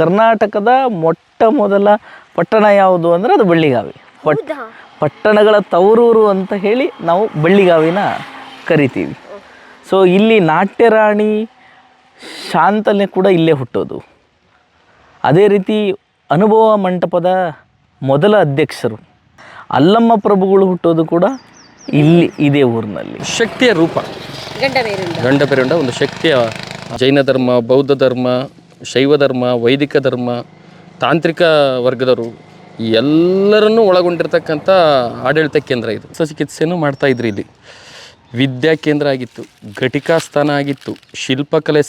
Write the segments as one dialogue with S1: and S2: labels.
S1: ಕರ್ನಾಟಕದ ಮೊಟ್ಟ ಮೊದಲ ಪಟ್ಟಣ ಯಾವುದು ಅಂದರೆ ಅದು ಬಳ್ಳಿಗಾವಿ. ಪಟ್ ಪಟ್ಟಣಗಳ ತವರೂರು ಅಂತ ಹೇಳಿ ನಾವು ಬಳ್ಳಿಗಾವಿನ ಕರಿತೀವಿ. ಸೊ ಇಲ್ಲಿ ನಾಟ್ಯರಾಣಿ ಶಾಂತಲೆ ಕೂಡ ಇಲ್ಲೇ ಹುಟ್ಟೋದು. ಅದೇ ರೀತಿ ಅನುಭವ ಮಂಟಪದ ಮೊದಲ ಅಧ್ಯಕ್ಷರು ಅಲ್ಲಮ್ಮ ಪ್ರಭುಗಳು ಹುಟ್ಟೋದು ಕೂಡ ಇಲ್ಲಿ ಇದೇ ಊರಿನಲ್ಲಿ.
S2: ಶಕ್ತಿಯ ರೂಪ. ಗಂಡ ಬೇರೆ ಒಂದು ಶಕ್ತಿಯ ಜೈನ ಧರ್ಮ ಬೌದ್ಧ ಧರ್ಮ ಶೈವ ಧರ್ಮ, ವೈದಿಕ ಧರ್ಮ, ತಾಂತ್ರಿಕ ವರ್ಗದವರು ಎಲ್ಲರನ್ನೂ ಒಳಗೊಂಡಿರ್ತಕ್ಕಂಥ ಆಡಳಿತ ಕೇಂದ್ರ ಇದು. ಚಿಕಿತ್ಸೆನೂ ಮಾಡ್ತಾ ಇದ್ರು ಇಲ್ಲಿ. ವಿದ್ಯಾ ಕೇಂದ್ರ ಆಗಿತ್ತು, ಘಟಿಕಾ ಸ್ಥಾನ ಆಗಿತ್ತು, ಶಿಲ್ಪಕಲೆ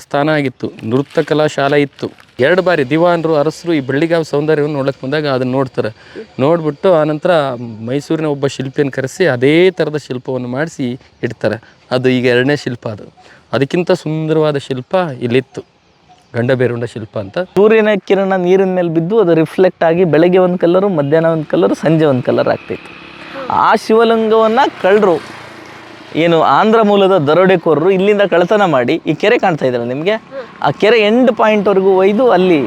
S2: ಸ್ಥಾನ ಆಗಿತ್ತು, ನೃತ್ಯ ಕಲಾ ಶಾಲೆ ಇತ್ತು. ಎರಡು ಬಾರಿ ದಿವಾನರು, ಅರಸರು ಈ ಬೆಳ್ಳಿಗಾವ್ ಸೌಂದರ್ಯವನ್ನು ನೋಡಕ್ಕೆ ಬಂದಾಗ ಅದನ್ನು ನೋಡ್ತಾರೆ. ನೋಡ್ಬಿಟ್ಟು ಆನಂತರ ಮೈಸೂರಿನ ಒಬ್ಬ ಶಿಲ್ಪಿಯನ್ನು ಕರೆಸಿ ಅದೇ ಥರದ ಶಿಲ್ಪವನ್ನು ಮಾಡಿಸಿ ಇಡ್ತಾರೆ. ಅದು ಈಗ ಎರಡನೇ ಶಿಲ್ಪ ಅದು. ಅದಕ್ಕಿಂತ ಸುಂದರವಾದ ಶಿಲ್ಪ ಇಲ್ಲಿತ್ತು. ಗಂಡಬೇರುಂಡ ಶಿಲ್ಪ ಅಂತ.
S1: ಸೂರ್ಯನ ಕಿರಣ ನೀರಿನ ಮೇಲೆ ಬಿದ್ದು ಅದು ರಿಫ್ಲೆಕ್ಟ್ ಆಗಿ ಬೆಳಗ್ಗೆ ಒಂದು ಕಲರು ಮಧ್ಯಾಹ್ನ ಒಂದು ಕಲರು ಸಂಜೆ ಒಂದು ಕಲರ್ ಆಗ್ತಿತ್ತು. ಆ ಶಿವಲಿಂಗವನ್ನು ಕಳ್ಳರು, ಏನು ಆಂಧ್ರ ಮೂಲದ ದರೋಡೆಕೋರರು ಇಲ್ಲಿಂದ ಕಳ್ಳತನ ಮಾಡಿ ಈ ಕೆರೆ ಕಾಣ್ತಾ ಇದ್ದಾರೆ ನಿಮಗೆ? ಆ ಕೆರೆ ಎಂಡ್ ಪಾಯಿಂಟ್ವರೆಗೂ ಒಯ್ದು ಅಲ್ಲಿ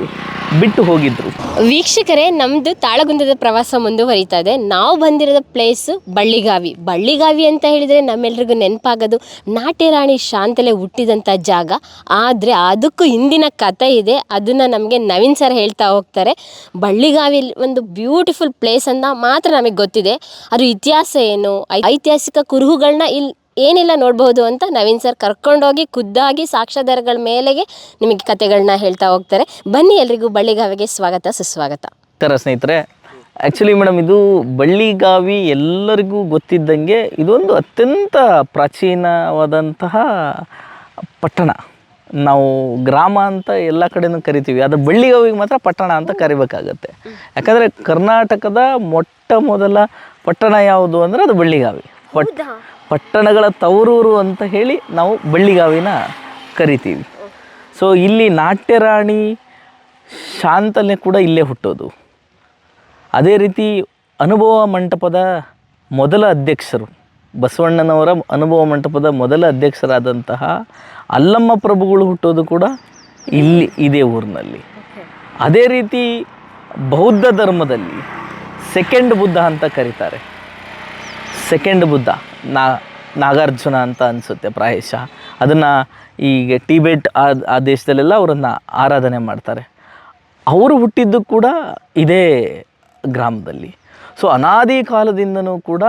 S1: ಬಿಟ್ಟು ಹೋಗಿದ್ರು.
S3: ವೀಕ್ಷಕರೇ ನಮ್ಮದು ತಾಳಗುಂದದ ಪ್ರವಾಸ ಮುಂದುವರಿತಾ ಇದೆ ನಾವು ಬಂದಿರೋದ ಪ್ಲೇಸ್ ಬಳ್ಳಿಗಾವಿ. ಬಳ್ಳಿಗಾವಿ ಅಂತ ಹೇಳಿದರೆ ನಮ್ಮೆಲ್ರಿಗೂ ನೆನಪಾಗೋದು ನಾಟಿ ನಾಟ್ಯರಾಣಿ ಶಾಂತಲೆ ಹುಟ್ಟಿದಂಥ ಜಾಗ. ಆದರೆ ಅದಕ್ಕೂ ಹಿಂದಿನ ಕಥೆ ಇದೆ. ಅದನ್ನು ನಮಗೆ ನವೀನ್ ಸರ್ ಹೇಳ್ತಾ ಹೋಗ್ತಾರೆ. ಬಳ್ಳಿಗಾವಿ ಒಂದು ಬ್ಯೂಟಿಫುಲ್ ಪ್ಲೇಸ್ ಅಂತ ಮಾತ್ರ ನಮಗೆ ಗೊತ್ತಿದೆ. ಅದು ಇತಿಹಾಸ ಏನು? ಐತಿಹಾಸಿಕ ಕುರುಹುಗಳನ್ನ ಇಲ್ಲಿ ಏನೆಲ್ಲ ನೋಡಬಹುದು ಅಂತ ನವೀನ್ ಸರ್ ಕರ್ಕೊಂಡೋಗಿ ಖುದ್ದಾಗಿ ಸಾಕ್ಷ್ಯಾಧಾರಗಳ ಮೇಲೆಗೆ ನಿಮಗೆ ಕತೆಗಳನ್ನ ಹೇಳ್ತಾ ಹೋಗ್ತಾರೆ. ಬನ್ನಿ ಎಲ್ರಿಗೂ ಬಳ್ಳಿಗಾವಿಗೆ ಸ್ವಾಗತ, ಸುಸ್ವಾಗತ.
S1: ಥರ ಸ್ನೇಹಿತರೆ. ಆ್ಯಕ್ಚುಲಿ ಮೇಡಮ್ ಇದು ಬಳ್ಳಿಗಾವಿ ಎಲ್ಲರಿಗೂ ಗೊತ್ತಿದ್ದಂಗೆ ಇದೊಂದು ಅತ್ಯಂತ ಪ್ರಾಚೀನವಾದಂತಹ ಪಟ್ಟಣ. ನಾವು ಗ್ರಾಮ ಅಂತ ಎಲ್ಲ ಕಡೆನೂ ಕರಿತೀವಿ. ಅದು ಬಳ್ಳಿಗಾವಿಗೆ ಮಾತ್ರ ಪಟ್ಟಣ ಅಂತ ಕರಿಬೇಕಾಗತ್ತೆ. ಯಾಕಂದರೆ ಕರ್ನಾಟಕದ ಮೊಟ್ಟ ಮೊದಲ ಪಟ್ಟಣ ಯಾವುದು ಅಂದರೆ ಅದು ಬಳ್ಳಿಗಾವಿ. ಪಟ್ ಪಟ್ಟಣಗಳ ತವರೂರು ಅಂತ ಹೇಳಿ ನಾವು ಬಳ್ಳಿಗಾವಿನ ಕರಿತೀವಿ. ಸೊ ಇಲ್ಲಿ ನಾಟ್ಯರಾಣಿ ಶಾಂತನೆ ಕೂಡ ಇಲ್ಲೇ ಹುಟ್ಟೋದು. ಅದೇ ರೀತಿ ಅನುಭವ ಮಂಟಪದ ಮೊದಲ ಅಧ್ಯಕ್ಷರು ಬಸವಣ್ಣನವರ ಅನುಭವ ಮಂಟಪದ ಮೊದಲ ಅಧ್ಯಕ್ಷರಾದಂತಹ ಅಲ್ಲಮ್ಮ ಪ್ರಭುಗಳು ಹುಟ್ಟೋದು ಕೂಡ ಇಲ್ಲಿ ಇದೇ ಊರಿನಲ್ಲಿ. ಅದೇ ರೀತಿ ಬೌದ್ಧ ಧರ್ಮದಲ್ಲಿ ಸೆಕೆಂಡ್ ಬುದ್ಧ ಅಂತ ಕರೀತಾರೆ. ಸೆಕೆಂಡ್ ಬುದ್ಧ, ನಾ, ನಾಗಾರ್ಜುನ ಅಂತ ಅನಿಸುತ್ತೆ ಪ್ರಾಯಶಃ. ಅದನ್ನು ಈಗ ಟಿಬೆಟ್ ಆ ದೇಶದಲ್ಲೆಲ್ಲ ಅವರನ್ನು ಆರಾಧನೆ ಮಾಡ್ತಾರೆ. ಅವರು ಹುಟ್ಟಿದ್ದು ಕೂಡ ಇದೇ ಗ್ರಾಮದಲ್ಲಿ. ಸೊ ಅನಾದಿ ಕಾಲದಿಂದನೂ ಕೂಡ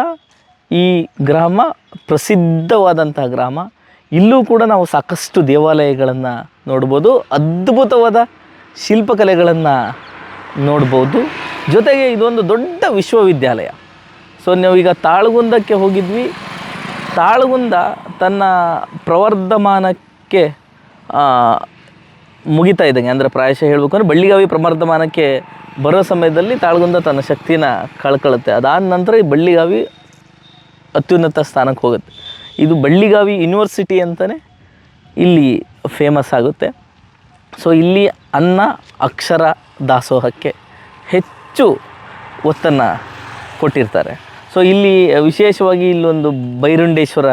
S1: ಈ ಗ್ರಾಮ ಪ್ರಸಿದ್ಧವಾದಂಥ ಗ್ರಾಮ. ಇಲ್ಲೂ ಕೂಡ ನಾವು ಸಾಕಷ್ಟು ದೇವಾಲಯಗಳನ್ನು ನೋಡ್ಬೋದು, ಅದ್ಭುತವಾದ ಶಿಲ್ಪಕಲೆಗಳನ್ನು ನೋಡ್ಬೋದು. ಜೊತೆಗೆ ಇದೊಂದು ದೊಡ್ಡ ವಿಶ್ವವಿದ್ಯಾಲಯ. ಸೊ ನಾವೀಗ ತಾಳಗುಂದಕ್ಕೆ ಹೋಗಿದ್ವಿ. ತಾಳಗುಂದ ತನ್ನ ಪ್ರವರ್ಧಮಾನಕ್ಕೆ ಮುಗಿತಾ ಇದ್ದಂಗೆ. ಅಂದರೆ ಪ್ರಾಯಶಃ ಹೇಳಬೇಕು ಅಂದರೆ ಬಳ್ಳಿಗಾವಿ ಪ್ರವರ್ಧಮಾನಕ್ಕೆ ಬರೋ ಸಮಯದಲ್ಲಿ ತಾಳಗುಂದ ತನ್ನ ಶಕ್ತಿನ ಕಳ್ಕೊಳ್ಳುತ್ತೆ ಅದಾದ ನಂತರ ಈ ಬಳ್ಳಿಗಾವಿ ಅತ್ಯುನ್ನತ ಸ್ಥಾನಕ್ಕೆ ಹೋಗುತ್ತೆ. ಇದು ಬಳ್ಳಿಗಾವಿ ಯೂನಿವರ್ಸಿಟಿ ಅಂತಲೇ ಇಲ್ಲಿ ಫೇಮಸ್ ಆಗುತ್ತೆ. ಸೊ ಇಲ್ಲಿ ಅನ್ನ ಅಕ್ಷರ ದಾಸೋಹಕ್ಕೆ ಹೆಚ್ಚು ಒತ್ತನ್ನು ಕೊಟ್ಟಿರ್ತಾರೆ. ಸೊ ಇಲ್ಲಿ ವಿಶೇಷವಾಗಿ ಇಲ್ಲೊಂದು ಬೈರುಂಡೇಶ್ವರ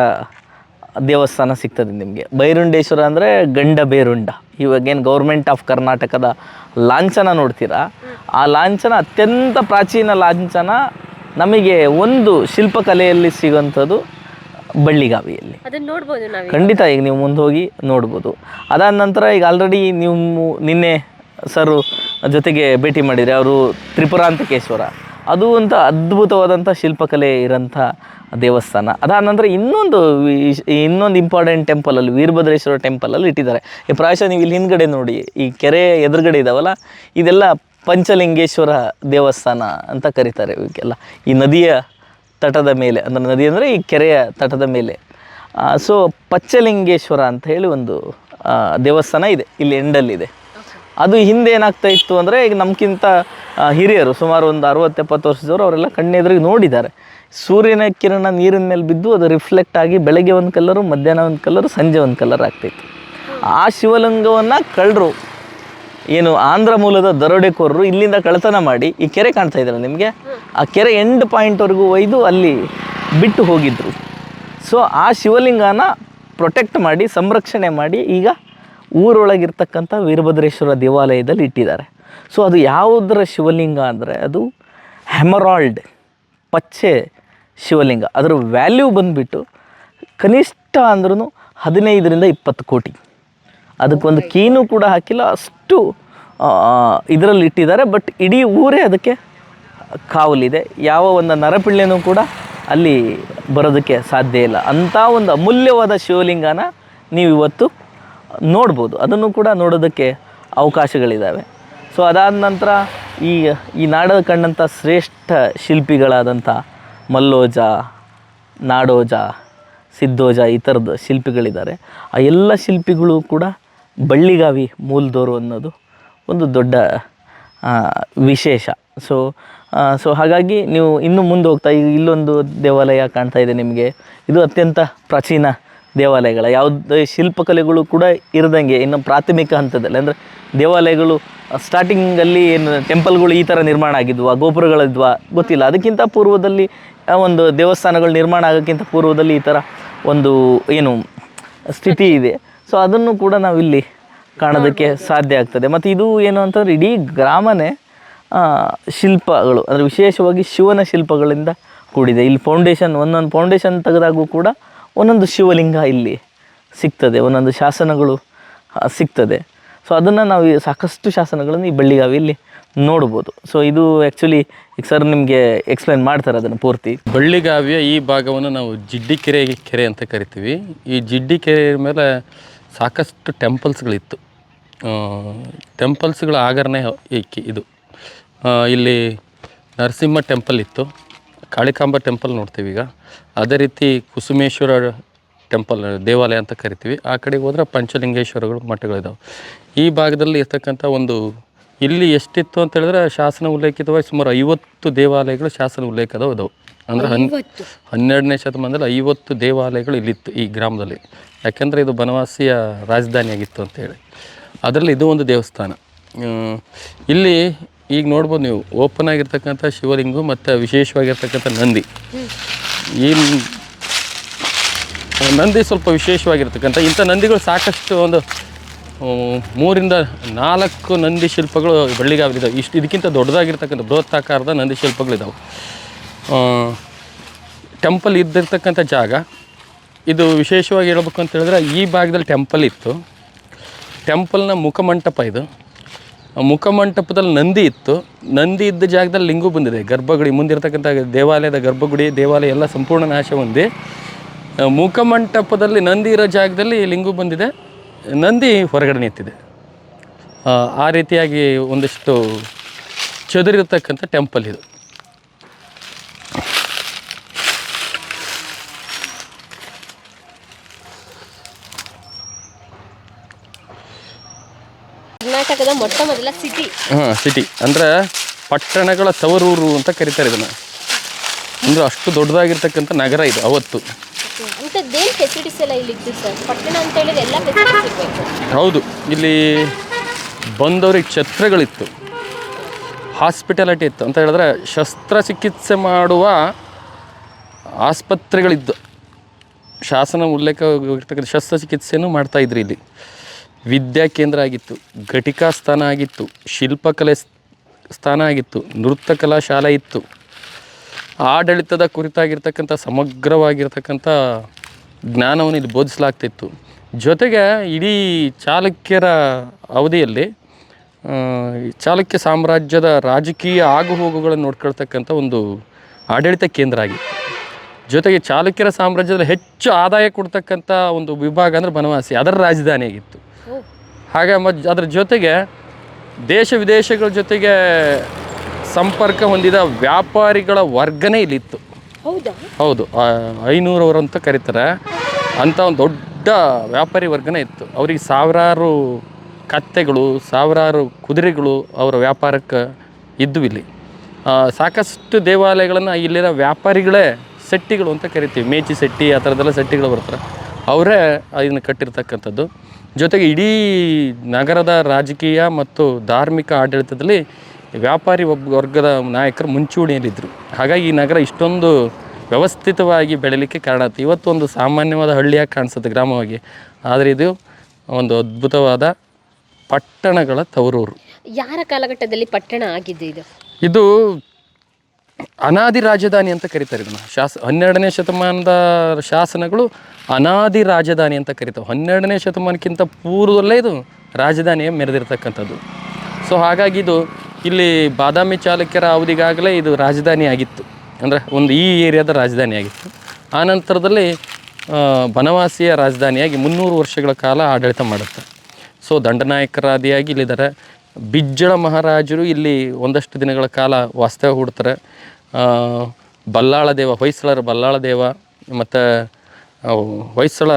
S1: ದೇವಸ್ಥಾನ ಸಿಗ್ತದೆ ನಿಮಗೆ. ಬೈರುಂಡೇಶ್ವರ ಅಂದರೆ ಗಂಡ ಬೇರುಂಡ. ಇವಾಗೇನು ಗೌರ್ಮೆಂಟ್ ಆಫ್ ಕರ್ನಾಟಕದ ಲಾಂಛನ ನೋಡ್ತೀರಾ? ಆ ಲಾಂಛನ ಅತ್ಯಂತ ಪ್ರಾಚೀನ ಲಾಂಛನ ನಮಗೆ ಒಂದು ಶಿಲ್ಪಕಲೆಯಲ್ಲಿ ಸಿಗುವಂಥದ್ದು ಬಳ್ಳಿಗಾವಿಯಲ್ಲಿ. ಖಂಡಿತ ಈಗ ನೀವು ಮುಂದೆ ಹೋಗಿ ನೋಡ್ಬೋದು. ಅದಾದ ನಂತರ ಈಗ ಆಲ್ರೆಡಿ ನೀವು ನಿನ್ನೆ ಸರು ಜೊತೆಗೆ ಭೇಟಿ ಮಾಡಿದರೆ ಅವರು ತ್ರಿಪುರಾಂತಕೇಶ್ವರ. ಅದು ಅಂತ ಅದ್ಭುತವಾದಂಥ ಶಿಲ್ಪಕಲೆ ಇರೋಂಥ ದೇವಸ್ಥಾನ. ಅದಾದ ನಂತರ ಇನ್ನೊಂದು ಇನ್ನೊಂದು ಇಂಪಾರ್ಟೆಂಟ್ ಟೆಂಪಲಲ್ಲಿ ವೀರಭದ್ರೇಶ್ವರ ಟೆಂಪಲಲ್ಲಿ ಇಟ್ಟಿದ್ದಾರೆ. ಈ ಪ್ರಾಯಶಃ ನೀವು ಇಲ್ಲಿ ಹಿಂದ್ಗಡೆ ನೋಡಿ, ಈ ಕೆರೆ ಎದುರುಗಡೆ ಇದಾವಲ್ಲ, ಇದೆಲ್ಲ ಪಂಚಲಿಂಗೇಶ್ವರ ದೇವಸ್ಥಾನ ಅಂತ ಕರೀತಾರೆ ಇವಕ್ಕೆಲ್ಲ. ಈ ನದಿಯ ತಟದ ಮೇಲೆ, ಅಂದರೆ ನದಿ ಅಂದರೆ ಈ ಕೆರೆಯ ತಟದ ಮೇಲೆ. ಸೊ ಪಚ್ಚಲಿಂಗೇಶ್ವರ ಅಂತ ಹೇಳಿ ಒಂದು ದೇವಸ್ಥಾನ ಇದೆ. ಇಲ್ಲಿ ಎಂಡಲ್ಲಿದೆ ಅದು ಹಿಂದೆ ಏನಾಗ್ತಾ ಇತ್ತು ಅಂದರೆ ಈಗ ನಮ್ಗಿಂತ ಹಿರಿಯರು ಸುಮಾರು ಒಂದು ಅರವತ್ತು ಎಪ್ಪತ್ತು ವರ್ಷದವರು ಅವರೆಲ್ಲ ಕಣ್ಣೆದುರಿಗೆ ನೋಡಿದ್ದಾರೆ. ಸೂರ್ಯನ ಕಿರಣ ನೀರಿನ ಮೇಲೆ ಬಿದ್ದು ಅದು ರಿಫ್ಲೆಕ್ಟ್ ಆಗಿ ಬೆಳಗ್ಗೆ ಒಂದು ಕಲ್ಲರು, ಮಧ್ಯಾಹ್ನ ಒಂದು ಕಲ್ಲರು, ಸಂಜೆ ಒಂದು ಕಲರ್ ಆಗ್ತಿತ್ತು. ಆ ಶಿವಲಿಂಗವನ್ನು ಕಳ್ಳರು, ಏನು ಆಂಧ್ರ ಮೂಲದ ದರೋಡೆಕೋರರು ಇಲ್ಲಿಂದ ಕಳ್ಳತನ ಮಾಡಿ ಈ ಕೆರೆ ಕಾಣ್ತಾ ಇದ್ದಾರೆ ನಿಮಗೆ. ಆ ಕೆರೆ ಎಂಡ್ ಪಾಯಿಂಟ್ವರೆಗೂ ಒಯ್ದು ಅಲ್ಲಿ ಬಿಟ್ಟು ಹೋಗಿದ್ದರು ಸೊ ಆ ಶಿವಲಿಂಗನ ಪ್ರೊಟೆಕ್ಟ್ ಮಾಡಿ, ಸಂರಕ್ಷಣೆ ಮಾಡಿ ಈಗ ಊರೊಳಗಿರ್ತಕ್ಕಂಥ ವೀರಭದ್ರೇಶ್ವರ ದೇವಾಲಯದಲ್ಲಿ ಇಟ್ಟಿದ್ದಾರೆ. ಸೊ ಅದು ಯಾವುದರ ಶಿವಲಿಂಗ ಅಂದರೆ ಅದು ಹೆಮರಾಲ್ಡ್ ಪಚ್ಚೆ ಶಿವಲಿಂಗ. ಅದರ ವ್ಯಾಲ್ಯೂ ಬಂದುಬಿಟ್ಟು ಕನಿಷ್ಠ ಅಂದ್ರೂ ಹದಿನೈದರಿಂದ ಇಪ್ಪತ್ತು ಕೋಟಿ. ಅದಕ್ಕೊಂದು ಕೀನು ಕೂಡ ಹಾಕಿಲ್ಲ ಅಷ್ಟು ಇದರಲ್ಲಿ ಇಟ್ಟಿದ್ದಾರೆ ಬಟ್ ಇಡೀ ಊರೇ ಅದಕ್ಕೆ ಕಾವಲಿದೆ. ಯಾವ ಒಂದು ನರಪಿಳ್ಳೆನೂ ಕೂಡ ಅಲ್ಲಿ ಬರೋದಕ್ಕೆ ಸಾಧ್ಯ ಇಲ್ಲ. ಅಂಥ ಒಂದು ಅಮೂಲ್ಯವಾದ ಶಿವಲಿಂಗನ ನೀವು ಇವತ್ತು ನೋಡ್ಬೋದು. ಅದನ್ನು ಕೂಡ ನೋಡೋದಕ್ಕೆ ಅವಕಾಶಗಳಿದ್ದಾವೆ. ಸೊ ಅದಾದ ನಂತರ ಈ ಈ ನಾಡ ಕಂಡಂಥ ಶ್ರೇಷ್ಠ ಶಿಲ್ಪಿಗಳಾದಂಥ ಮಲ್ಲೋಜ, ನಾಡೋಜ, ಸಿದ್ದೋಜ ಈ ಥರದ ಶಿಲ್ಪಿಗಳಿದ್ದಾರೆ. ಆ ಎಲ್ಲ ಶಿಲ್ಪಿಗಳು ಕೂಡ ಬಳ್ಳಿಗಾವಿ ಮೂಲದವರು ಅನ್ನೋದು ಒಂದು ದೊಡ್ಡ ವಿಶೇಷ. ಸೊ ಸೊ ಹಾಗಾಗಿ ನೀವು ಇನ್ನು ಮುಂದೆ ಹೋಗ್ತಾ ಈಗ ಇಲ್ಲೊಂದು ದೇವಾಲಯ ಕಾಣ್ತಾ ಇದೆ ನಿಮಗೆ. ಇದು ಅತ್ಯಂತ ಪ್ರಾಚೀನ ದೇವಾಲಯಗಳ. ಯಾವುದೇ ಶಿಲ್ಪಕಲೆಗಳು ಕೂಡ ಇರದಂಗೆ, ಇನ್ನು ಪ್ರಾಥಮಿಕ ಹಂತದಲ್ಲಿ. ಅಂದರೆ ದೇವಾಲಯಗಳು ಸ್ಟಾರ್ಟಿಂಗಲ್ಲಿ ಏನು ಟೆಂಪಲ್ಗಳು ಈ ಥರ ನಿರ್ಮಾಣ ಆಗಿದ್ವಾ ಗೋಪುರಗಳಿದ್ವಾ ಗೊತ್ತಿಲ್ಲ. ಅದಕ್ಕಿಂತ ಪೂರ್ವದಲ್ಲಿ ಒಂದು ದೇವಸ್ಥಾನಗಳು ನಿರ್ಮಾಣ ಆಗೋಕ್ಕಿಂತ ಪೂರ್ವದಲ್ಲಿ ಈ ಥರ ಒಂದು ಏನು ಸ್ಥಿತಿ ಇದೆ. ಸೊ ಅದನ್ನು ಕೂಡ ನಾವಿಲ್ಲಿ ಕಾಣೋದಕ್ಕೆ ಸಾಧ್ಯ ಆಗ್ತದೆ. ಮತ್ತು ಇದು ಏನು ಅಂತಂದ್ರೆ ಇಡೀ ಗ್ರಾಮನೇ ಶಿಲ್ಪಗಳು ಅಂದರೆ ವಿಶೇಷವಾಗಿ ಶಿವನ ಶಿಲ್ಪಗಳಿಂದ ಕೂಡಿದೆ. ಇಲ್ಲಿ ಫೌಂಡೇಶನ್ ಒಂದೊಂದು ಫೌಂಡೇಶನ್ ತೆಗೆದಾಗೂ ಕೂಡ ಒಂದೊಂದು ಶಿವಲಿಂಗ ಇಲ್ಲಿ ಸಿಗ್ತದೆ. ಒಂದೊಂದು ಶಾಸನಗಳು ಸಿಗ್ತದೆ. ಸೊ ಅದನ್ನು ನಾವು ಸಾಕಷ್ಟು ಶಾಸನಗಳನ್ನು ಈ ಬಳ್ಳಿಗಾವಿಯಲ್ಲಿ ನೋಡ್ಬೋದು. ಸೊ ಇದು ಆ್ಯಕ್ಚುಲಿ ಈಗ ಸರ್ ನಿಮಗೆ ಎಕ್ಸ್ಪ್ಲೈನ್ ಮಾಡ್ತಾರೆ ಅದನ್ನು ಪೂರ್ತಿ.
S2: ಬಳ್ಳಿಗಾವಿಯ ಈ ಭಾಗವನ್ನು ನಾವು ಜಿಡ್ಡಿ ಕೆರೆ ಕೆರೆ ಅಂತ ಕರಿತೀವಿ. ಈ ಜಿಡ್ಡಿ ಕೆರೆ ಮೇಲೆ ಸಾಕಷ್ಟು ಟೆಂಪಲ್ಸ್ಗಳಿತ್ತು. ಟೆಂಪಲ್ಸ್ಗಳ ಆಗರಣೆ ಇದು? ಇಲ್ಲಿ ನರಸಿಂಹ ಟೆಂಪಲ್ ಇತ್ತು. ಕಾಳಿಕಾಂಬ ಟೆಂಪಲ್ ನೋಡ್ತೀವಿ ಈಗ. ಅದೇ ರೀತಿ ಕುಸುಮೇಶ್ವರ ಟೆಂಪಲ್ ದೇವಾಲಯ ಅಂತ ಕರಿತೀವಿ. ಆ ಕಡೆಗೆ ಹೋದ್ರೆ ಪಂಚಲಿಂಗೇಶ್ವರಗಳು ಮಠಗಳಿದಾವೆ. ಈ ಭಾಗದಲ್ಲಿ ಇರ್ತಕ್ಕಂಥ ಒಂದು ಇಲ್ಲಿ ಎಷ್ಟಿತ್ತು ಅಂತ ಹೇಳಿದ್ರೆ ಶಾಸನ ಉಲ್ಲೇಖಿತವಾಗಿ ಸುಮಾರು ಐವತ್ತು ದೇವಾಲಯಗಳು ಶಾಸನ ಉಲ್ಲೇಖದವು ಇದಾವೆ. ಅಂದ್ರೆ ಹನ್ ಹನ್ನೆರಡನೇ ಶತಮಾನದಲ್ಲಿ ಐವತ್ತು ದೇವಾಲಯಗಳು ಇಲ್ಲಿತ್ತು ಈ ಗ್ರಾಮದಲ್ಲಿ. ಯಾಕೆಂದರೆ ಇದು ಬನವಾಸಿಯ ರಾಜಧಾನಿಯಾಗಿತ್ತು ಅಂತೇಳಿ ಅದರಲ್ಲಿ ಇದು ಒಂದು ದೇವಸ್ಥಾನ. ಇಲ್ಲಿ ಈಗ ನೋಡ್ಬೋದು ನೀವು ಓಪನ್ ಆಗಿರ್ತಕ್ಕಂಥ ಶಿವಲಿಂಗು ಮತ್ತು ವಿಶೇಷವಾಗಿರ್ತಕ್ಕಂಥ ನಂದಿ. ಈ ನಂದಿ ಸ್ವಲ್ಪ ವಿಶೇಷವಾಗಿರ್ತಕ್ಕಂಥ ಇಂಥ ನಂದಿಗಳು ಸಾಕಷ್ಟು ಒಂದು ಮೂರಿಂದ ನಾಲ್ಕು ನಂದಿ ಶಿಲ್ಪಗಳು ಬೆಳ್ಳಿಗಾವಲಿದ್ದಾವೆ. ಇಷ್ಟು ಇದಕ್ಕಿಂತ ದೊಡ್ಡದಾಗಿರ್ತಕ್ಕಂಥ ಬೃಹತ್ತಾಕಾರದ ನಂದಿ ಶಿಲ್ಪಗಳಿದ್ದಾವೆ. ಟೆಂಪಲ್ ಇದ್ದಿರ್ತಕ್ಕಂಥ ಜಾಗ, ಇದು ವಿಶೇಷವಾಗಿ ಹೇಳ್ಬೇಕು ಅಂತ ಹೇಳಿದ್ರೆ ಈ ಭಾಗದಲ್ಲಿ ಟೆಂಪಲ್ ಇತ್ತು. ಟೆಂಪಲ್ನ ಮುಖಮಂಟಪ ಇದು. ಮುಖಮಂಟಪದಲ್ಲಿ ನಂದಿ ಇತ್ತು. ನಂದಿ ಇದ್ದ ಜಾಗದಲ್ಲಿ ಲಿಂಗು ಬಂದಿದೆ. ಗರ್ಭಗುಡಿ, ಮುಂದಿರ್ತಕ್ಕಂಥ ದೇವಾಲಯದ ಗರ್ಭಗುಡಿ, ದೇವಾಲಯ ಎಲ್ಲ ಸಂಪೂರ್ಣ ನಾಶ ಹೊಂದಿ ಆ, ಮುಖಮಂಟಪದಲ್ಲಿ ನಂದಿ ಇರೋ ಜಾಗದಲ್ಲಿ ಲಿಂಗು ಬಂದಿದೆ. ನಂದಿ ಹೊರಗಡೆ ನಿಂತಿದೆ. ಆ, ಆ ರೀತಿಯಾಗಿ ಒಂದಿಷ್ಟು ಚದುರಿರ್ತಕ್ಕಂಥ ಟೆಂಪಲ್ ಇದು.
S3: ಕರ್ನಾಟಕದ ಮೊಟ್ಟ ಮೊದಲ ಸಿಟಿ.
S2: ಹಾಂ ಸಿಟಿ. ಅಂದರೆ ಪಟ್ಟಣಗಳ ತವರೂರು ಅಂತ ಕರೀತಾರೆ ಇದನ್ನು. ಅಂದರೆ ಅಷ್ಟು ದೊಡ್ಡದಾಗಿರ್ತಕ್ಕಂಥ ನಗರ ಇದು ಅವತ್ತು.
S3: ಫೆಸಿಲಿಟೀಸ್ ಎಲ್ಲ ಇಲ್ಲಿತ್ತು ಸರ್? ಪಟ್ಟಣ ಅಂತ ಹೇಳಿದ್ರೆ ಎಲ್ಲ ಫೆಸಿಲಿಟೀಸ್
S2: ಹೌದು, ಇಲ್ಲಿ ಬಂದವ್ರಿಗೆ ಛತ್ರಗಳಿತ್ತು. ಹಾಸ್ಪಿಟಾಲಿಟಿ ಇತ್ತು. ಅಂತ ಹೇಳಿದ್ರೆ ಶಸ್ತ್ರಚಿಕಿತ್ಸೆ ಮಾಡುವ ಆಸ್ಪತ್ರೆಗಳಿದ್ದು. ಶಾಸನ ಉಲ್ಲೇಖವಾಗಿರ್ತಕ್ಕಂಥ ಶಸ್ತ್ರಚಿಕಿತ್ಸೆಯನ್ನು ಮಾಡ್ತಾ ಇದ್ರು ಇಲ್ಲಿ. ವಿದ್ಯಾ ಕೇಂದ್ರ ಆಗಿತ್ತು, ಘಟಿಕಾ ಸ್ಥಾನ ಆಗಿತ್ತು, ಶಿಲ್ಪಕಲೆ ಸ್ಥಾನ ಆಗಿತ್ತು, ನೃತ್ಯ ಕಲಾ ಶಾಲೆ ಇತ್ತು. ಆಡಳಿತದ ಕುರಿತಾಗಿರ್ತಕ್ಕಂಥ, ಸಮಗ್ರವಾಗಿರ್ತಕ್ಕಂಥ ಜ್ಞಾನವನ್ನು ಇಲ್ಲಿ ಬೋಧಿಸಲಾಗ್ತಿತ್ತು. ಜೊತೆಗೆ ಇಡೀ ಚಾಲುಕ್ಯರ ಅವಧಿಯಲ್ಲಿ ಚಾಲುಕ್ಯ ಸಾಮ್ರಾಜ್ಯದ ರಾಜಕೀಯ ಆಗುಹೋಗುಗಳನ್ನು ನೋಡ್ಕೊಳ್ತಕ್ಕಂಥ ಒಂದು ಆಡಳಿತ ಕೇಂದ್ರ ಆಗಿತ್ತು. ಜೊತೆಗೆ ಚಾಲುಕ್ಯರ ಸಾಮ್ರಾಜ್ಯದಲ್ಲಿ ಹೆಚ್ಚು ಆದಾಯ ಕೊಡ್ತಕ್ಕಂಥ ಒಂದು ವಿಭಾಗ ಅಂದರೆ ಬನವಾಸಿ ಅದರ ರಾಜಧಾನಿ ಆಗಿತ್ತು. ಹಾಗೆ ಮತ್ತು ಅದರ ಜೊತೆಗೆ ದೇಶ ವಿದೇಶಗಳ ಜೊತೆಗೆ ಸಂಪರ್ಕ ಹೊಂದಿದ ವ್ಯಾಪಾರಿಗಳ ವರ್ಗನೇ ಇಲ್ಲಿತ್ತು.
S3: ಹೌದಾ?
S2: ಐನೂರವರು ಅಂತ ಕರೀತಾರೆ. ಅಂಥ ಒಂದು ದೊಡ್ಡ ವ್ಯಾಪಾರಿ ವರ್ಗನೇ ಇತ್ತು. ಅವ್ರಿಗೆ ಸಾವಿರಾರು ಕತ್ತೆಗಳು, ಸಾವಿರಾರು ಕುದುರೆಗಳು ಅವರ ವ್ಯಾಪಾರಕ್ಕೆ ಇದ್ದು ಇಲ್ಲಿ. ಸಾಕಷ್ಟು ದೇವಾಲಯಗಳನ್ನು ಇಲ್ಲಿನ ವ್ಯಾಪಾರಿಗಳೇ ಸೆಟ್ಟಿಗಳು ಅಂತ ಕರಿತೀವಿ. ಮೇಚಿ ಸೆಟ್ಟಿ, ಆ ಥರದ್ದೆಲ್ಲ ಸೆಟ್ಟಿಗಳು ಬರ್ತಾರೆ. ಅವರೇ ಇದನ್ನು ಕಟ್ಟಿರ್ತಕ್ಕಂಥದ್ದು. ಜೊತೆಗೆ ಇಡೀ ನಗರದ ರಾಜಕೀಯ ಮತ್ತು ಧಾರ್ಮಿಕ ಆಡಳಿತದಲ್ಲಿ ವ್ಯಾಪಾರಿ ಒಬ್ಬ ವರ್ಗದ ನಾಯಕರು ಮುಂಚೂಣಿಯಲ್ಲಿದ್ದರು. ಹಾಗಾಗಿ ಈ ನಗರ ಇಷ್ಟೊಂದು ವ್ಯವಸ್ಥಿತವಾಗಿ ಬೆಳೀಲಿಕ್ಕೆ ಕಾರಣ ಆಯ್ತು. ಇವತ್ತು ಒಂದು ಸಾಮಾನ್ಯವಾದ ಹಳ್ಳಿಯಾಗಿ ಕಾಣಿಸುತ್ತೆ ಗ್ರಾಮವಾಗಿ. ಆದರೆ ಇದು ಒಂದು ಅದ್ಭುತವಾದ ಪಟ್ಟಣಗಳ ತವರೂರು.
S3: ಯಾರ ಕಾಲಘಟ್ಟದಲ್ಲಿ ಪಟ್ಟಣ ಆಗಿದ್ದು ಇದು?
S2: ಇದು ಅನಾದಿ ರಾಜಧಾನಿ ಅಂತ ಕರೀತಾರೆ ಇದನ್ನು. ಶಾಸ ಹನ್ನೆರಡನೇ ಶತಮಾನದ ಶಾಸನಗಳು ಅನಾದಿ ರಾಜಧಾನಿ ಅಂತ ಕರೀತಾವೆ. ಹನ್ನೆರಡನೇ ಶತಮಾನಕ್ಕಿಂತ ಪೂರ್ವದಲ್ಲೇ ಇದು ರಾಜಧಾನಿಯ ಮೆರೆದಿರ್ತಕ್ಕಂಥದ್ದು. ಸೊ ಹಾಗಾಗಿ ಇದು ಇಲ್ಲಿ ಬಾದಾಮಿ ಚಾಲುಕ್ಯರ ಅವಧಿಗಾಗಲೇ ಇದು ರಾಜಧಾನಿ ಆಗಿತ್ತು ಅಂದರೆ ಒಂದು ಈ ಏರಿಯಾದ ರಾಜಧಾನಿ ಆಗಿತ್ತು ಆ, ಬನವಾಸಿಯ ರಾಜಧಾನಿಯಾಗಿ ಮುನ್ನೂರು ವರ್ಷಗಳ ಕಾಲ ಆಡಳಿತ ಮಾಡುತ್ತೆ. ಸೊ, ದಂಡನಾಯಕರಾದಿಯಾಗಿ ಇಲ್ಲಿದ್ದಾರೆ. ಬಿಜ್ಜಳ ಮಹಾರಾಜರು ಇಲ್ಲಿ ಒಂದಷ್ಟು ದಿನಗಳ ಕಾಲ ವಾಸ್ತವ್ಯ ಹೂಡ್ತಾರೆ. ಬಲ್ಲಾಳ ದೇವ ಹೊಯ್ಸಳರ ಬಲ್ಲಾಳ ದೇವ ಮತ್ತು ಹೊಯ್ಸಳ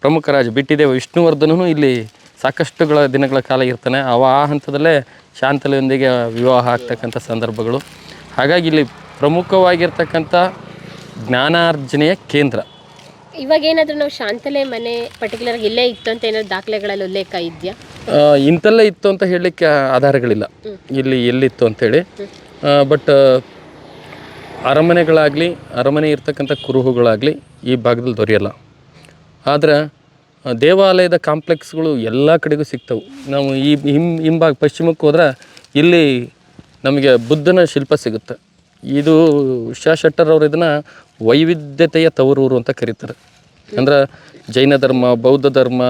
S2: ಪ್ರಮುಖ ರಾಜ ಬಿಟ್ಟಿದೇವ ವಿಷ್ಣುವರ್ಧನೂ ಇಲ್ಲಿ ಸಾಕಷ್ಟುಗಳ ದಿನಗಳ ಕಾಲ ಇರ್ತಾನೆ. ಅವ ಆ ಹಂತದಲ್ಲೇ ಶಾಂತಲೆಯೊಂದಿಗೆ ವಿವಾಹ ಆಗ್ತಕ್ಕಂಥ ಸಂದರ್ಭಗಳು. ಹಾಗಾಗಿ ಇಲ್ಲಿ ಪ್ರಮುಖವಾಗಿರ್ತಕ್ಕಂಥ ಜ್ಞಾನಾರ್ಜನೆಯ ಕೇಂದ್ರ.
S3: ಇವಾಗ ಏನಾದರೂ ನಾವು ಶಾಂತಲೆ ಮನೆ ಪರ್ಟಿಕ್ಯುಲರ್ ಇಲ್ಲೇ ಇತ್ತು ಅಂತ ಏನಾದ್ರು ದಾಖಲೆಗಳಲ್ಲಿ ಉಲ್ಲೇಖ ಇದೆಯಾ?
S2: ಇಂಥಲ್ಲೇ ಇತ್ತು ಅಂತ ಹೇಳಲಿಕ್ಕೆ ಆಧಾರಗಳಿಲ್ಲ. ಇಲ್ಲಿ ಎಲ್ಲಿತ್ತು ಅಂತೇಳಿ. ಬಟ್ ಅರಮನೆಗಳಾಗಲಿ ಅರಮನೆ ಇರ್ತಕ್ಕಂಥ ಕುರುಹುಗಳಾಗಲಿ ಈ ಭಾಗದಲ್ಲಿ ದೊರೆಯಲ್ಲ. ಆದರೆ ದೇವಾಲಯದ ಕಾಂಪ್ಲೆಕ್ಸ್ಗಳು ಎಲ್ಲ ಕಡೆಗೂ ಸಿಗ್ತವೆ. ನಾವು ಈ ಹಿಂ, ಹಿಂಭಾಗ ಪಶ್ಚಿಮಕ್ಕೆ ಹೋದ್ರೆ ಇಲ್ಲಿ ನಮಗೆ ಬುದ್ಧನ ಶಿಲ್ಪ ಸಿಗುತ್ತೆ. ಇದು ಉಷಾ ಶೆಟ್ಟರ್ ಅವರು ಇದನ್ನು ವೈವಿಧ್ಯತೆಯ ತವರೂರು ಅಂತ ಕರೀತಾರೆ. ಅಂದ್ರೆ ಜೈನ ಧರ್ಮ, ಬೌದ್ಧ ಧರ್ಮ,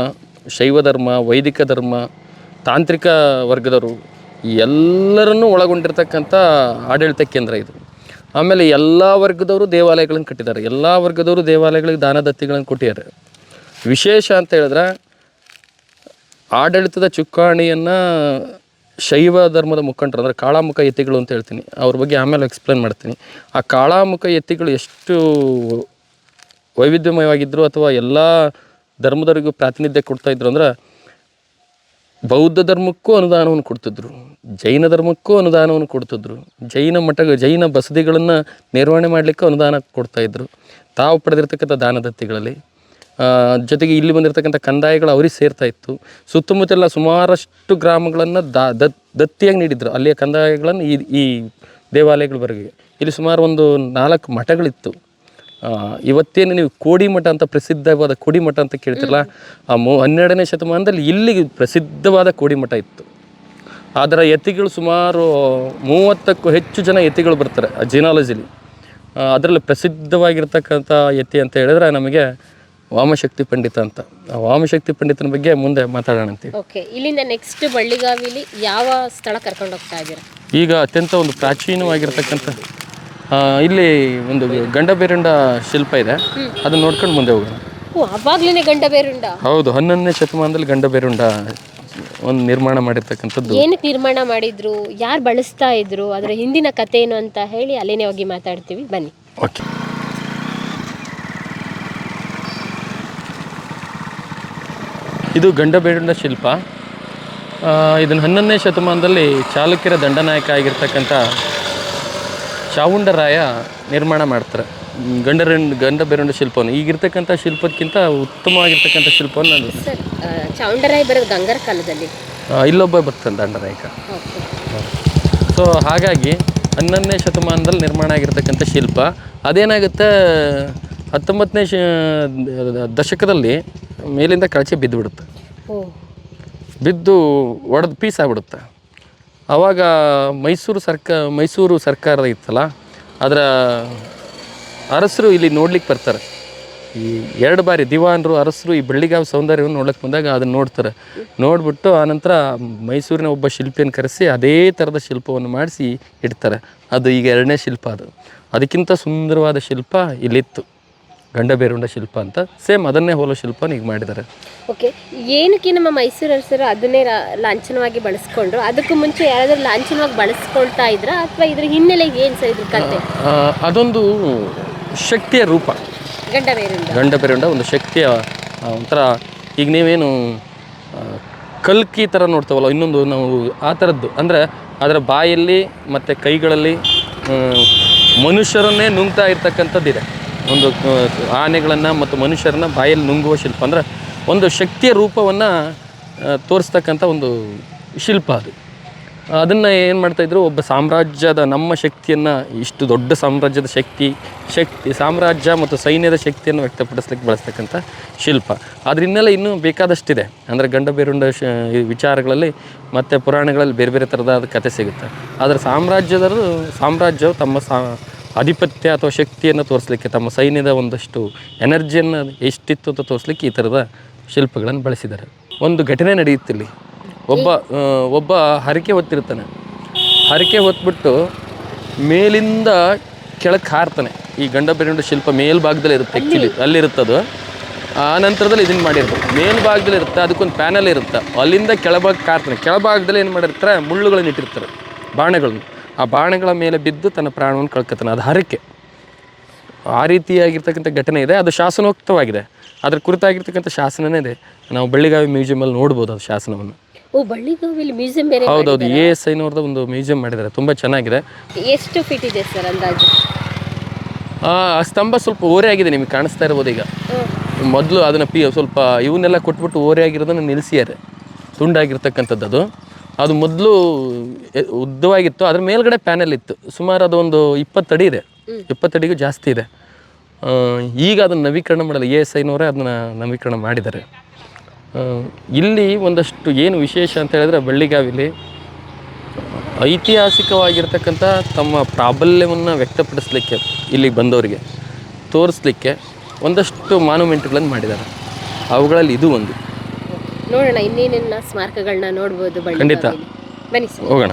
S2: ಶೈವ ಧರ್ಮ, ವೈದಿಕ ಧರ್ಮ, ತಾಂತ್ರಿಕ ವರ್ಗದವರು ಎಲ್ಲರನ್ನೂ ಒಳಗೊಂಡಿರ್ತಕ್ಕಂಥ ಆಡಳಿತ ಕೇಂದ್ರ ಇದು. ಆಮೇಲೆ ಎಲ್ಲ ವರ್ಗದವರು ದೇವಾಲಯಗಳನ್ನು ಕಟ್ಟಿದ್ದಾರೆ. ಎಲ್ಲ ವರ್ಗದವರು ದೇವಾಲಯಗಳಿಗೆ ದಾನ ದತ್ತಿಗಳನ್ನು ಕೊಟ್ಟಿದ್ದಾರೆ. ವಿಶೇಷ ಅಂತ ಹೇಳಿದ್ರೆ, ಆಡಳಿತದ ಚುಕ್ಕಾಣಿಯನ್ನು ಶೈವ ಧರ್ಮದ ಮುಖಂಡರು, ಅಂದರೆ ಕಾಳಾಮುಖ ಯತಿಗಳು ಅಂತ ಹೇಳ್ತೀನಿ, ಅವ್ರ ಬಗ್ಗೆ ಆಮೇಲೆ ಎಕ್ಸ್ಪ್ಲೇನ್ ಮಾಡ್ತೀನಿ. ಆ ಕಾಳಾಮುಖ ಯತಿಗಳು ಎಷ್ಟು ವೈವಿಧ್ಯಮಯವಾಗಿದ್ದರು ಅಥವಾ ಎಲ್ಲ ಧರ್ಮದವರಿಗೂ ಪ್ರಾತಿನಿಧ್ಯ ಕೊಡ್ತಾ ಇದ್ರು ಅಂದ್ರೆ, ಬೌದ್ಧ ಧರ್ಮಕ್ಕೂ ಅನುದಾನವನ್ನು ಕೊಡ್ತಿದ್ರು, ಜೈನ ಧರ್ಮಕ್ಕೂ ಅನುದಾನವನ್ನು ಕೊಡ್ತಿದ್ರು, ಜೈನ ಮಠ ಜೈನ ಬಸದಿಗಳನ್ನು ನಿರ್ವಹಣೆ ಮಾಡ್ಲಿಕ್ಕೆ ಅನುದಾನ ಕೊಡ್ತಾಯಿದ್ರು ತಾವು ಪಡೆದಿರ್ತಕ್ಕಂಥ ದಾನದತ್ತಿಗಳಲ್ಲಿ ಜೊತೆಗೆ ಇಲ್ಲಿ ಬಂದಿರತಕ್ಕಂಥ ಕಂದಾಯಗಳು ಅವ್ರಿಗೆ ಸೇರ್ತಾ ಇತ್ತು. ಸುತ್ತಮುತ್ತಲ ಸುಮಾರಷ್ಟು ಗ್ರಾಮಗಳನ್ನು ದಾ ದತ್ ದತ್ತಿಯಾಗಿ ನೀಡಿದ್ರು. ಅಲ್ಲಿಯ ಕಂದಾಯಗಳನ್ನು ಈ ಈ ದೇವಾಲಯಗಳವರೆಗೆ ಇಲ್ಲಿ ಸುಮಾರು ಒಂದು ನಾಲ್ಕು ಮಠಗಳಿತ್ತು. ಇವತ್ತೇನು ನೀವು ಕೋಡಿ ಮಠ ಅಂತ ಪ್ರಸಿದ್ಧವಾದ ಕೋಡಿ ಮಠ ಅಂತ ಕೇಳ್ತಿರಲ್ಲ, ಆ ಮೂ, ಹನ್ನೆರಡನೇ ಶತಮಾನದಲ್ಲಿ ಇಲ್ಲಿ ಪ್ರಸಿದ್ಧವಾದ ಕೋಡಿ ಮಠ ಇತ್ತು. ಅದರ ಎತ್ತಿಗಳು ಸುಮಾರು ಮೂವತ್ತಕ್ಕೂ ಹೆಚ್ಚು ಜನ ಎತ್ತಿಗಳು ಬರ್ತಾರೆ, ಆ ಜಿನಾಲಜಿಲಿ ಅದರಲ್ಲಿ ಪ್ರಸಿದ್ಧವಾಗಿರ್ತಕ್ಕಂಥ ಎತ್ತಿ ಅಂತ ಹೇಳಿದ್ರೆ ನಮಗೆ ವಾಮಶಕ್ತಿ ಪಂಡಿತ ಅಂತ. ಆ ವಾಮಶಕ್ತಿ ಪಂಡಿತನ ಬಗ್ಗೆ ಮುಂದೆ ಮಾತಾಡೋಣ ಅಂತೀವಿ
S3: ಓಕೆ ಇಲ್ಲಿಂದ ನೆಕ್ಸ್ಟ್ ಬಳ್ಳಿಗಾವಿಲಿ ಯಾವ ಸ್ಥಳ ಕರ್ಕೊಂಡು ಹೋಗ್ತಾ ಇದ್ದೀರಾ?
S2: ಈಗ ಅತ್ಯಂತ ಒಂದು ಪ್ರಾಚೀನವಾಗಿರ್ತಕ್ಕಂಥ ಆ, ಇಲ್ಲಿ ಒಂದು ಗಂಡಬೇರುಂಡ ಶಿಲ್ಪ ಇದೆ. ಅದನ್ನ ನೋಡ್ಕೊಂಡು ಮುಂದೆ ಹೋಗೋಣ.
S3: ಓ ಅವಾಗ್ಲೇನೆ ಗಂಡ ಬೇರುಂಡ
S2: ಹೌದು ಹನ್ನೊಂದನೇ ಶತಮಾನದಲ್ಲಿ ಗಂಡಬೇರುಂಡ ಒಂದು ನಿರ್ಮಾಣ ಮಾಡಿರ್ತಕ್ಕಂಥದ್ದು.
S3: ಏನಕ್ಕೆ ನಿರ್ಮಾಣ ಮಾಡಿದ್ರು? ಯಾರು ಬಳಸ್ತಾ ಇದ್ರು? ಅದರ ಹಿಂದಿನ ಕಥೆ ಏನು ಅಂತ ಹೇಳಿ ಅಲ್ಲೇನೆ ಹೋಗಿ ಮಾತಾಡ್ತೀವಿ. ಬನ್ನಿ.
S2: ಓಕೆ ಇದು ಗಂಡ ಬೇರುಂಡ ಶಿಲ್ಪ ಇದನ್ನು ಹನ್ನೊಂದನೇ ಶತಮಾನದಲ್ಲಿ ಚಾಲುಕ್ಯರ ದಂಡನಾಯಕ ಆಗಿರ್ತಕ್ಕಂಥ ಚಾವುಂಡರಾಯ ನಿರ್ಮಾಣ ಮಾಡ್ತಾರೆ. ಗಂಡರ ಗಂಡ ರೆಂಡ್ ಗಂಡ ಬೇರುಂಡ ಶಿಲ್ಪವನ್ನು. ಈಗಿರ್ತಕ್ಕಂಥ ಶಿಲ್ಪಕ್ಕಿಂತ ಉತ್ತಮವಾಗಿರ್ತಕ್ಕಂಥ ಶಿಲ್ಪವನ್ನು
S3: ಸರ್ ಚಾವುಂಡರಾಯ ಬರೋದು ಗಂಗರ ಕಾಲದಲ್ಲಿ?
S2: ಇಲ್ಲೊಬ್ಬ ಬರ್ತಾನೆ ದಂಡನಾಯಕ. ಸೊ ಹಾಗಾಗಿ ಹನ್ನೊಂದನೇ ಶತಮಾನದಲ್ಲಿ ನಿರ್ಮಾಣ ಆಗಿರ್ತಕ್ಕಂಥ ಶಿಲ್ಪ. ಅದೇನಾಗುತ್ತೆ? ಹತ್ತೊಂಬತ್ತನೇ ಶ ದಶಕದಲ್ಲಿ ಮೇಲಿಂದ ಕಳಚೆ ಬಿದ್ದು ಬಿಡುತ್ತೆ ಬಿದ್ದು ಒಡೆದು ಪೀಸ್ ಆಗಿಬಿಡುತ್ತೆ. ಆವಾಗ ಮೈಸೂರು ಸರ್ಕ ಮೈಸೂರು ಸರ್ಕಾರ ಇತ್ತಲ್ಲ ಅದರ ಅರಸರು ಇಲ್ಲಿ ನೋಡ್ಲಿಕ್ಕೆ ಬರ್ತಾರೆ. ಈ ಎರಡು ಬಾರಿ ದಿವಾನರು ಅರಸರು ಈ ಬೆಳ್ಳಿಗಾವ್ ಸೌಂದರ್ಯವನ್ನು ನೋಡ್ಲಿಕ್ಕೆ ಬಂದಾಗ ಅದನ್ನು ನೋಡ್ತಾರೆ. ನೋಡಿಬಿಟ್ಟು ಆನಂತರ ಮೈಸೂರಿನ ಒಬ್ಬ ಶಿಲ್ಪಿಯನ್ನು ಕರೆಸಿ ಅದೇ ಥರದ ಶಿಲ್ಪವನ್ನು ಮಾಡಿಸಿ ಇಡ್ತಾರೆ. ಅದು ಈಗ ಎರಡನೇ ಶಿಲ್ಪ ಅದು. ಅದಕ್ಕಿಂತ ಸುಂದರವಾದ ಶಿಲ್ಪ ಇಲ್ಲಿತ್ತು. ಗಂಡ ಬೇರುಂಡ ಶಿಲ್ಪ ಅಂತ ಸೇಮ್ ಅದನ್ನೇ ಹೋಲೋ ಶಿಲ್ಪನ ಈಗ ಮಾಡಿದ್ದಾರೆ.
S3: ಓಕೆ ಏನಕ್ಕೆ ನಮ್ಮ ಮೈಸೂರು ಅರಸರು ಅದನ್ನೇ ರಾ- ಲಾಂಛನವಾಗಿ ಬಳಸ್ಕೊಂಡ್ರು? ಅದಕ್ಕೂ ಮುಂಚೆ ಯಾರಾದ್ರೂ ಲಾಂಛನವಾಗಿ ಬಳಸ್ಕೊಳ್ತಾ ಇದ್ರ? ಅಥವಾ ಇದ್ರ ಹಿನ್ನೆಲೆ ಏನು ಸರ್ ಇದ್ರ ಕತೆ?
S2: ಆ, ಅದೊಂದು ಶಕ್ತಿಯ ರೂಪ.
S3: ಗಂಡ ಬೇರುಂಡ
S2: ಗಂಡ ಬೆರೆಂಡ ಒಂದು ಶಕ್ತಿಯ ಆ, ಒಂಥರ ಈಗ ನೀವೇನು ಆ, ಕಲ್ಕಿ ಥರ ನೋಡ್ತೇವಲ್ಲ ಇನ್ನೊಂದು ನಾವು ಆ ಥರದ್ದು. ಅಂದರೆ ಅದರ ಬಾಯಲ್ಲಿ ಮತ್ತು ಕೈಗಳಲ್ಲಿ ಆ, ಮನುಷ್ಯರನ್ನೇ ನುಂಗ್ತಾ ಇರ್ತಕ್ಕಂಥದ್ದಿದೆ. ಒಂದು ಆನೆಗಳನ್ನು ಮತ್ತು ಮನುಷ್ಯರನ್ನ ಬಾಯಲ್ಲಿ ನುಂಗುವ ಶಿಲ್ಪ. ಅಂದರೆ ಒಂದು ಶಕ್ತಿಯ ರೂಪವನ್ನು ತೋರಿಸ್ತಕ್ಕಂಥ ಒಂದು ಶಿಲ್ಪ ಅದು. ಅದನ್ನು ಏನು ಮಾಡ್ತಾಯಿದ್ರು ಒಬ್ಬ ಸಾಮ್ರಾಜ್ಯದ ನಮ್ಮ ಶಕ್ತಿಯನ್ನು, ಇಷ್ಟು ದೊಡ್ಡ ಸಾಮ್ರಾಜ್ಯದ ಶಕ್ತಿ ಶಕ್ತಿ, ಸಾಮ್ರಾಜ್ಯ ಮತ್ತು ಸೈನ್ಯದ ಶಕ್ತಿಯನ್ನು ವ್ಯಕ್ತಪಡಿಸ್ಲಿಕ್ಕೆ ಬಳಸ್ತಕ್ಕಂಥ ಶಿಲ್ಪ. ಅದ್ರ ಹಿನ್ನೆಲೆ ಇನ್ನೂ ಬೇಕಾದಷ್ಟಿದೆ. ಅಂದರೆ ಗಂಡ ಬೇರುಂಡ ಶ ವಿಚಾರಗಳಲ್ಲಿ ಮತ್ತು ಪುರಾಣಗಳಲ್ಲಿ ಬೇರೆ ಬೇರೆ ಥರದ ಕತೆ ಸಿಗುತ್ತೆ. ಆದರೆ ಸಾಮ್ರಾಜ್ಯದವರು, ಸಾಮ್ರಾಜ್ಯವು ತಮ್ಮ ಸಾ ಆಧಿಪತ್ಯ ಅಥವಾ ಶಕ್ತಿಯನ್ನು ತೋರಿಸ್ಲಿಕ್ಕೆ, ತಮ್ಮ ಸೈನ್ಯದ ಒಂದಷ್ಟು ಎನರ್ಜಿಯನ್ನು ಎಷ್ಟಿತ್ತು ಅಂತ ತೋರಿಸ್ಲಿಕ್ಕೆ ಈ ಥರದ ಶಿಲ್ಪಗಳನ್ನು ಬಳಸಿದ್ದಾರೆ. ಒಂದು ಘಟನೆ ನಡೆಯುತ್ತಿಲ್ಲಿ. ಒಬ್ಬ ಒಬ್ಬ ಹರಕೆ ಹೊತ್ತಿರ್ತಾನೆ. ಹರಕೆ ಹೊತ್ಬಿಟ್ಟು ಮೇಲಿಂದ ಕೆಳಕ್ಕೆ ಹಾರ್ತಾನೆ. ಈ ಗಂಡ ಶಿಲ್ಪ ಮೇಲ್ಭಾಗದಲ್ಲಿ ಇರುತ್ತೆ ಆ್ಯಕ್ಚುಲಿ ಅಲ್ಲಿರುತ್ತದು. ಆ ನಂತರದಲ್ಲಿ ಇದನ್ನು ಮಾಡಿರ್ತಾರೆ ಮೇಲ್ಭಾಗದಲ್ಲಿ ಇರುತ್ತೆ, ಅದಕ್ಕೊಂದು ಪ್ಯಾನಲ್ ಇರುತ್ತೆ. ಅಲ್ಲಿಂದ ಕೆಳಭಾಗಕ್ಕೆ ಹಾರ್ತಾನೆ. ಕೆಳಭಾಗದಲ್ಲಿ ಏನು ಮಾಡಿರ್ತಾರೆ? ಮುಳ್ಳುಗಳನ್ನು ಇಟ್ಟಿರ್ತಾರೆ ಬಾಣಗಳನ್ನು. ಆ ಬಾಣಗಳ ಮೇಲೆ ಬಿದ್ದು ತನ್ನ ಪ್ರಾಣವನ್ನು ಕಳ್ಕೊತಾನೆ ಅದು ಹರಕೆ. ಆ ರೀತಿಯಾಗಿರ್ತಕ್ಕಂಥ ಘಟನೆ ಇದೆ. ಅದು ಶಾಸನೋಕ್ತವಾಗಿದೆ. ಅದ್ರ ಕುರಿತಾಗಿರ್ತಕ್ಕಂಥ ಶಾಸನನೇ ಇದೆ. ನಾವು ಬಳ್ಳಿಗಾವಿ ಮ್ಯೂಸಿಯಮಲ್ಲಿ ನೋಡ್ಬೋದು ಅದು ಶಾಸನವನ್ನು.
S3: ಓ ಬಳ್ಳಿಗಾವಿಲಿ ಮ್ಯೂಸಿಯಂ ಬೇರೆ
S2: ಹೌದೌದು. ಎ ಎಸ್ ಐನವ್ರದ್ದು ಒಂದು ಮ್ಯೂಸಿಯಂ ಮಾಡಿದ್ದಾರೆ. ತುಂಬ ಚೆನ್ನಾಗಿದೆ.
S3: ಎಷ್ಟು ಫೀಟ್ ಇದೆ ಸರ್ ಅಂದಾಜು?
S2: ಆ ಆ ಸ್ತಂಭ ಸ್ವಲ್ಪ ಓರೆ ಆಗಿದೆ ನಿಮಗೆ ಕಾಣಿಸ್ತಾ ಇರ್ಬೋದು ಈಗ. ಮೊದಲು ಅದನ್ನು ಪಿ ಸ್ವಲ್ಪ ಇವನ್ನೆಲ್ಲ ಕೊಟ್ಬಿಟ್ಟು ಓರೆ ಆಗಿರೋದನ್ನು ನಿಲ್ಲಿಸಿದ್ದಾರೆ ತುಂಡಾಗಿರ್ತಕ್ಕಂಥದ್ದು ಅದು. ಅದು ಮೊದಲು ಉದ್ದವಾಗಿತ್ತು ಅದ್ರ ಮೇಲ್ಗಡೆ ಪ್ಯಾನೆಲ್ ಇತ್ತು. ಸುಮಾರು ಅದು ಒಂದು ಇಪ್ಪತ್ತಡಿ ಇದೆ. ಇಪ್ಪತ್ತಡಿಗೂ ಜಾಸ್ತಿ ಇದೆ. ಈಗ ಅದನ್ನು ನವೀಕರಣ ಮಾಡಲ್ಲ ಎ ಎಸ್ ಐನವರೇ ಅದನ್ನು ನವೀಕರಣ ಮಾಡಿದ್ದಾರೆ. ಇಲ್ಲಿ ಒಂದಷ್ಟು ಏನು ವಿಶೇಷ ಅಂತ ಹೇಳಿದ್ರೆ ಬಳ್ಳಿಗಾವಿಲಿ ಐತಿಹಾಸಿಕವಾಗಿರ್ತಕ್ಕಂಥ ತಮ್ಮ ಪ್ರಾಬಲ್ಯವನ್ನು ವ್ಯಕ್ತಪಡಿಸಲಿಕ್ಕೆ ಇಲ್ಲಿಗೆ ಬಂದವರಿಗೆ ತೋರಿಸ್ಲಿಕ್ಕೆ ಒಂದಷ್ಟು ಮಾನ್ಯುಮೆಂಟ್ಗಳನ್ನು ಮಾಡಿದ್ದಾರೆ. ಅವುಗಳಲ್ಲಿ ಇದು ಒಂದು.
S3: ನೋಡೋಣ ಇನ್ನೇನೇನ ಸ್ಮಾರಕಗಳನ್ನ ನೋಡ್ಬೋದು ಸರ್.
S2: ಹೋಗೋಣ.